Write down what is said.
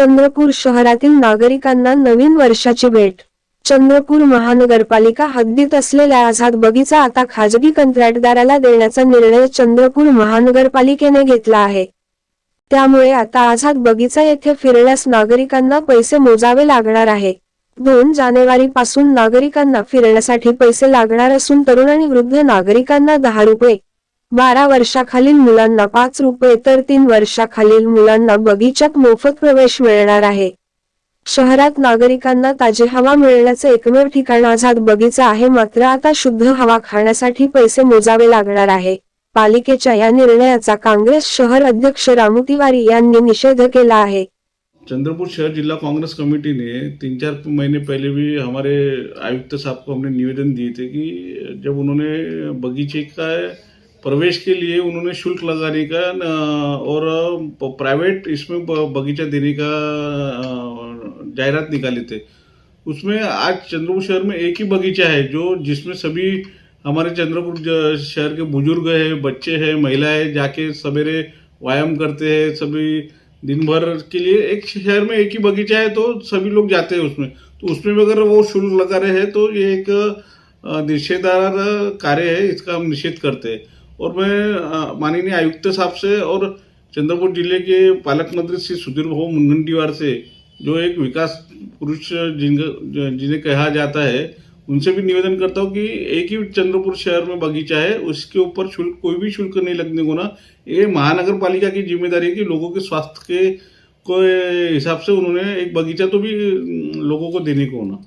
चंद्रपूर शहरातील नागरिकांना नवीन वर्षाची भेट. चंद्रपूर महानगरपालिका हद्दीत असलेल्या आझाद बगीचा आता खाजगी कंत्राटदाराला देण्याचा निर्णय चंद्रपूर महानगरपालिकेने घेतला आहे. त्यामुळे आता आझाद बगीचा येथे फिरण्यास नागरिकांना पैसे मोजावे लागणार आहे. दोन जानेवारी पासून नागरिकांना फिरण्यासाठी पैसे लागणार असून तरुण आणि वृद्ध नागरिकांना दहा रुपये बारा वर्षाखालील मुलांना पाच रुपये तर तीन वर्षाखालील मुलांना बगीच्यात मोफत प्रवेश मिळणार आहे. शहरात नागरिकांना ताजी हवा मिळण्याचे एकमेव ठिकाण आझाद बगीचा आहे. मात्र आता शुद्ध हवा खाण्यासाठी पैसे मोजावे लागणार आहे. पालिकेच्या या निर्णयाचा काँग्रेस शहर अध्यक्ष रामू तिवारी यांनी निषेध केला आहे. चंद्रपुर शहर जिला कांग्रेस कमेटी ने तीन चार महीने पहले भी हमारे आयुक्त साहब को हमने निवेदन दिए थे कि जब उन्होंने बगीचे का प्रवेश के लिए उन्होंने शुल्क लगाने का और प्राइवेट इसमें बगीचा देने का जाहिरात निकाले थे। उसमें आज चंद्रपुर शहर में एक ही बगीचा है, जो जिसमें सभी हमारे चंद्रपुर शहर के बुज़ुर्ग हैं, बच्चे हैं महिलाएँ जाके सवेरे व्यायाम करते हैं, सभी दिन भर के लिए एक शहर में एक ही बगीचा है तो सभी लोग जाते हैं उसमें। तो उसमें भी अगर वो शुल्क लगा रहे हैं तो ये एक निषेधार कार्य है, इसका हम निषेध करते हैं। और मैं माननीय आयुक्त साहब से और चंद्रपुर ज़िले के पालक मंत्री श्री सुधीर भाऊ मुनगंटीवार से जो एक विकास पुरुष जिन जिन्हें कहा जाता है, उनसे भी निवेदन करता हूँ कि एक ही चंद्रपुर शहर में बगीचा है, उसके ऊपर शुल्क, कोई भी शुल्क नहीं लगने को ना, ये महानगर पालिका की ज़िम्मेदारी है कि लोगों के स्वास्थ्य के, को हिसाब से उन्होंने एक बगीचा तो भी लोगों को देने को ना।